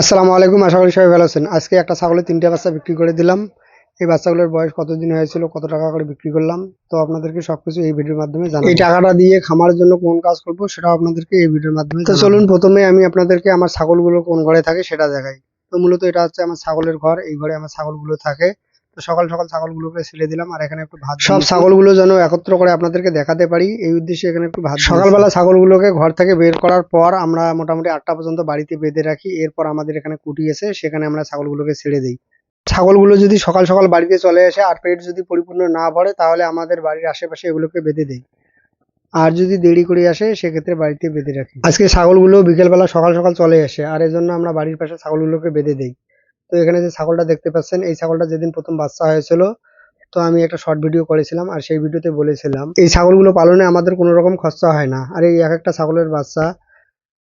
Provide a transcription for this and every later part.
আসসালামু আলাইকুম আশা করি সবাই ভালো আছেন। আজকে একটা ছাগলের তিনটে বাচ্চা বিক্রি করে দিলাম। এই বাচ্চাগুলোর বয়স কতদিন হয়েছিল কত টাকা করে বিক্রি করলাম তো আপনাদেরকে সবকিছু এই ভিডিওর মাধ্যমে জানাব। এই টাকাটা দিয়ে খামার জন্য কোন কাজ করব সেটাও আপনাদেরকে এই ভিডিওর মাধ্যমে তো চলুন প্রথমে আমি আপনাদেরকে আমার ছাগলগুলো কোন ঘরে থাকে সেটা দেখাই। তো মূলত এটা হচ্ছে আমার ছাগলের ঘর এই ঘরে আমার ছাগলগুলো থাকে। তো সকাল সকাল ছাগলগুলোকে ছেড়ে দিলাম আর এখানে একটু ভাত সব ছাগলগুলো যেন একত্র করে আপনাদেরকে দেখাতে পারি। এই উদ্দেশ্যে এখানে একটু ভাত সকালবেলা ছাগলগুলোকে ঘর থেকে বের করার পর আমরা মোটামুটি আটটা পর্যন্ত বাড়িতে বেঁধে রাখি। এরপর আমাদের এখানে কুটি এসে সেখানে আমরা ছাগলগুলোকে ছেড়ে দিই। ছাগলগুলো যদি সকাল সকাল বাড়িতে চলে আসে আর পেট যদি পরিপূর্ণ না ভরে তাহলে আমাদের বাড়ির আশেপাশে এগুলোকে বেঁধে দেই। আর যদি দেরি করে আসে সেক্ষেত্রে বাড়িতে বেঁধে রাখি। আজকে ছাগলগুলো বিকেলবেলা সকাল সকাল চলে আসে আর এই জন্য আমরা বাড়ির পাশে ছাগলগুলোকে বেঁধে দেই। তো এখানে যে ছাগলটা দেখতে পাচ্ছেন, এই ছাগলটা যেদিন প্রথম বাচ্চা হয়েছিল, তো আমি একটা শর্ট ভিডিও করেছিলাম আর সেই ভিডিওতে বলেছিলাম, এই ছাগলগুলো পালনে আমাদের কোনো রকম খরচা হয় না। আর এই এক একটা ছাগলের বাচ্চা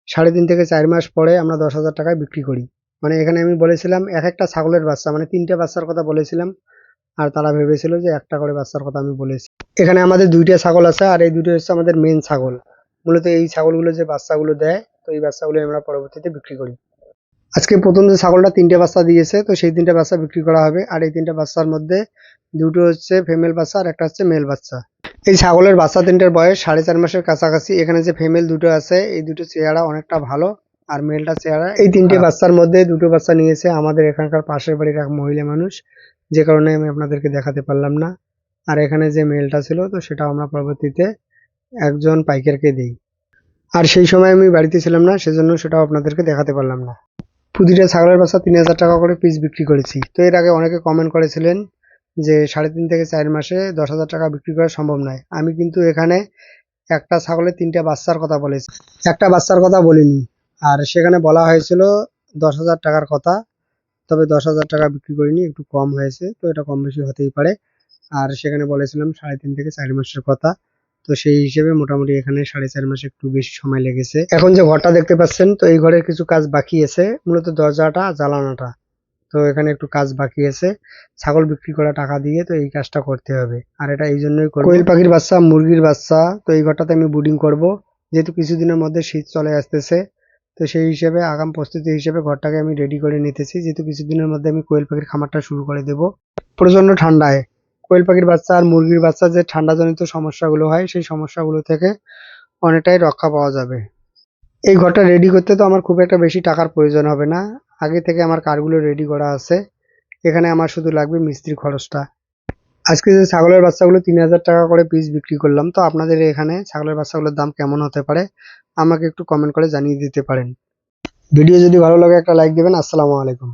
সাড়ে তিন থেকে চার মাস পরে আমরা দশ হাজার টাকায় বিক্রি করি। মানে এখানে আমি বলেছিলাম, এক একটা ছাগলের বাচ্চা মানে তিনটে বাচ্চার কথা বলেছিলাম, আর তারা ভেবেছিল যে একটা করে বাচ্চার কথা আমি বলেছি। এখানে আমাদের দুইটা ছাগল আছে, আর এই দুটো হচ্ছে আমাদের মেন ছাগল। মূলত এই ছাগলগুলো যে বাচ্চাগুলো দেয়, তো এই বাচ্চাগুলো আমরা পরবর্তীতে বিক্রি করি। আজকে প্রথম যে ছাগলটা তিনটে বাচ্চা দিয়েছে তো সেই তিনটে বাচ্চা বিক্রি করা হবে। আর এই তিনটে বাচ্চার মধ্যে দুটো হচ্ছে ফিমেল বাচ্চা আর একটা হচ্ছে মেল বাচ্চা। এই ছাগলের বাচ্চা তিনটের বয়স সাড়ে চার মাসের কাছাকাছি। এখানে যে ফিমেল দুটো আছে এই দুটো চেহারা অনেকটা ভালো। আর মেলটা চেহারা এই তিনটে বাচ্চার মধ্যে দুটো বাচ্চা নিয়েছে আমাদের এখানকার পাশের বাড়ির এক মহিলা মানুষ। যে কারণে আমি আপনাদেরকে দেখাতে পারলাম না। আর এখানে যে মেলটা ছিল তো সেটা আমরা পরবর্তীতে একজন পাইকারকে দিই। আর সেই সময় আমি বাড়িতে ছিলাম না সেজন্য সেটাও আপনাদেরকে দেখাতে পারলাম না। প্রতিটা ছাগলের বাচ্চা তিন হাজার টাকা করে পিস বিক্রি করেছি। তো এর আগে অনেকে কমেন্ট করেছিলেন যে সাড়ে তিন থেকে চার মাসে দশ হাজার টাকা বিক্রি করা সম্ভব নয়। আমি কিন্তু এখানে একটা ছাগলের তিনটা বাচ্চার কথা বলেছি। একটা বাচ্চার কথা বলিনি। আর সেখানে বলা হয়েছিল দশ হাজার টাকার কথা, তবে দশ হাজার টাকা বিক্রি করিনি, একটু কম হয়েছে, তো এটা কম বেশি হতেই পারে। আর সেখানে বলেছিলাম সাড়ে তিন থেকে চার মাসের কথা। তো সেই হিসেবে মোটামুটি এখানে সাড়ে চার মাস একটু বেশি সময় লেগেছে। এখন যে ঘরটা দেখতে পাচ্ছেন তো এই ঘরের কিছু কাজ বাকি আছে মূলত দরজাটা জ্বালানোটা তো এখানে একটু কাজ বাকি আছে ছাগল বিক্রি করা টাকা দিয়ে তো এই কাজটা করতে হবে। আর এটা এই জন্যই কোয়েল পাখির বাচ্চা মুরগির বাচ্চা তো এই ঘরটাতে আমি বুডিং করব। যেহেতু কিছুদিনের মধ্যে শীত চলে আসতেছে তো সেই হিসেবে আগাম প্রস্তুতি হিসেবে ঘরটাকে আমি রেডি করে নিতেছি। যেহেতু কিছুদিনের মধ্যে আমি কোয়েল পাখির খামারটা শুরু করে দেব। প্রচণ্ড ঠান্ডায়। কোয়েল পাখির বাচ্চা আর মুরগির বাচ্চা যে ঠান্ডাজনিত সমস্যাগুলো হয়, সেই সমস্যাগুলো থেকে অনেকটাই রক্ষা পাওয়া যাবে। এই ঘরটা রেডি করতে তো আমার খুব একটা বেশি টাকার প্রয়োজন হবে না। আগে থেকে আমার কারগুলো রেডি করা আছে। এখানে আমার শুধু লাগবে মিস্ত্রি খরচটা। আজকে যে ছাগলের বাচ্চাগুলো তিন হাজার টাকা করে পিস বিক্রি করলাম, তো আপনাদের এখানে ছাগলের বাচ্চাগুলোর দাম কেমন হতে পারে, আমাকে একটু কমেন্ট করে জানিয়ে দিতে পারেন। ভিডিও যদি ভালো লাগে একটা লাইক দেবেন, আসসালামু আলাইকুম।